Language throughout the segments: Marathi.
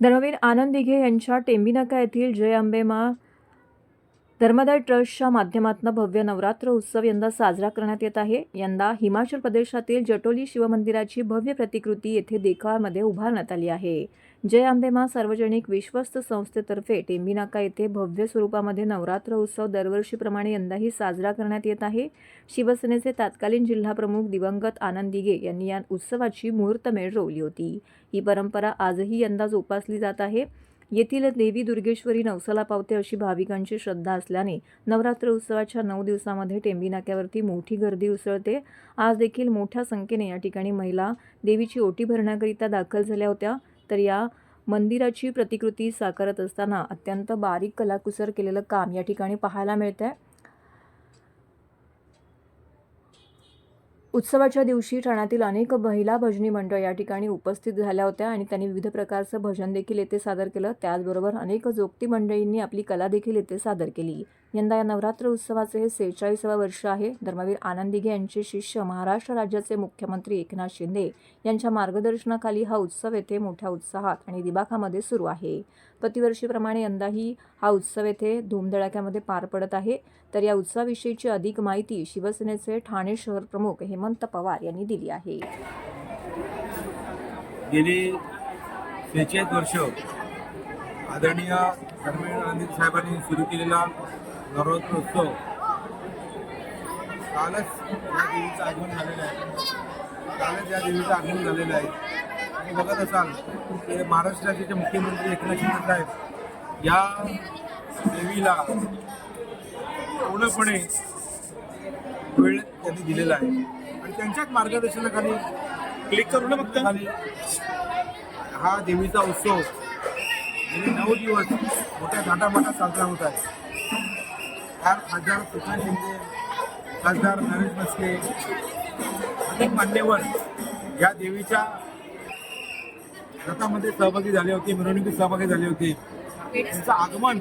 धर्मवीर आनंद दिघे यांच्या टेंबीनाका येथील जय अंबेमा धर्मदाय ट्रस्टच्या माध्यमातून भव्य नवरात्र उत्सव यंदा साजरा करण्यात येत आहे. यंदा हिमाचल प्रदेशातील जटोली शिवमंदिराची भव्य प्रतिकृती येथे देखावामध्ये उभारण्यात आली आहे. जय आंबेमा सार्वजनिक विश्वस्त संस्थेतर्फे टेंबीनाका येथे भव्य स्वरूपामध्ये नवरात्र उत्सव दरवर्षीप्रमाणे यंदाही साजरा करण्यात येत आहे. शिवसेनेचे तत्कालीन जिल्हाप्रमुख दिवंगत आनंद दिघे यांनी या उत्सवाची मुहूर्तमेढ रोवली होती. ही परंपरा आजही यंदा जोपासली जात आहे. येथील देवी दुर्गेश्वरी नवसाला पावते अशी भाविकांची श्रद्धा असल्याने नवरात्र उत्सवाच्या नऊ दिवसामध्ये टेंबी नाक्यावरती मोठी गर्दी उसळते. आज देखील मोठ्या संख्येने या ठिकाणी महिला देवीची ओटी भरण्याकरिता दाखल झाल्या होत्या. तर या मंदिराची प्रतिकृती साकारत असताना अत्यंत बारीक कलाकुसर केलेलं काम या ठिकाणी पाहायला मिळतं आहे उत्सवाच्या दिवशी ठाण्यातील अनेक महिला भजनी मंडळ या ठिकाणी उपस्थित झाल्या होत्या आणि त्यांनी विविध प्रकारचं भजन देखील येथे सादर केलं. त्याचबरोबर अनेक जोगती मंडळींनी आपली कला देखील येथे सादर केली. यंदा या नवरात्र उत्सवाचे हे सेहेचाळीसावं वर्ष आहे. धर्मवीर आनंद दिघे यांचे शिष्य महाराष्ट्र राज्याचे मुख्यमंत्री एकनाथ शिंदे यांच्या मार्गदर्शनाखाली हा उत्सव येथे मोठ्या उत्साहात आणि दिबाखामध्ये सुरू आहे. प्रतिवर्षीप्रमाणे यंदाही हा उत्सव येथे धूमधडाक्यामध्ये पार पडत आहे. तर या उत्सवाविषयीची अधिक माहिती शिवसेनेचे ठाणे शहर प्रमुख हेमंत पवार यांनी दिली आहे. गेली सेहेचाळीस वर्ष आदरणीय धर्मेंद्र गांधी साहेबांनी सुरू केलेला नवरात्र उत्सव कालच या देवीचं आगमन झालेलं आहे. कालच या देवीचं आगमन झालेलं आहे. आणि बघत असाल की महाराष्ट्र राज्याचे मुख्यमंत्री एकनाथ शिंदे साहेब या देवीला पूर्णपणे वेळ त्यांनी दिलेला आहे. आणि त्यांच्याच मार्गदर्शनाखाली क्लिक करू ना फक्त. खाली हा देवीचा उत्सव गेले नऊ दिवस मोठ्या थाटामाटात साजरा होत आहे. यात खासदार सुशांत शिंदे खासदार नरेश मस्के अनेक मान्यवर या देवीच्या रथामध्ये सहभागी झाले होते मिरवणुकीत सहभागी झाले होते. त्यांचं आगमन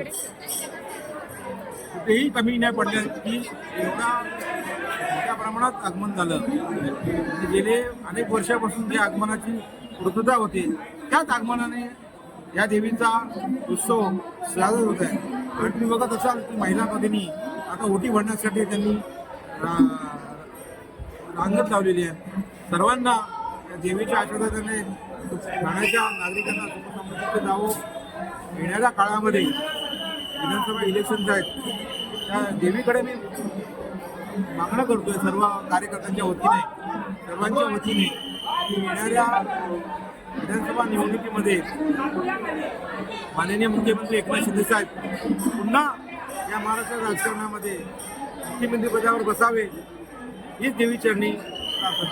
कुठेही कमी नाही पडलं की एवढा मोठ्या प्रमाणात आगमन झालं. म्हणजे गेले अनेक वर्षापासून जे आगमनाची पूर्तता होती. त्याच आगमनाने या देवीचा उत्सव साजरा होत आहे. आणि तुम्ही बघत असाल की महिला भगिनी आता ओटी भरण्यासाठी त्यांनी रांगत लावलेली आहे. सर्वांना या देवीच्या आशीर्वादाने ठाण्याच्या नागरिकांना सुखसमृद्धीचं जावं येणाऱ्या काळामध्ये विधानसभा इलेक्शन्स आहेत त्या देवीकडे मी मागणं करतोय सर्व कार्यकर्त्यांच्या वतीने सर्वांच्या वतीने की येणाऱ्या विधानसभा निवडणुकीमध्ये माननीय मुख्यमंत्री एकनाथ शिंदे साहेब पुन्हा या महाराष्ट्र राजकारणामध्ये मुख्यमंत्रीपदावर बसावे हीच देवी चरणी प्रार्थना.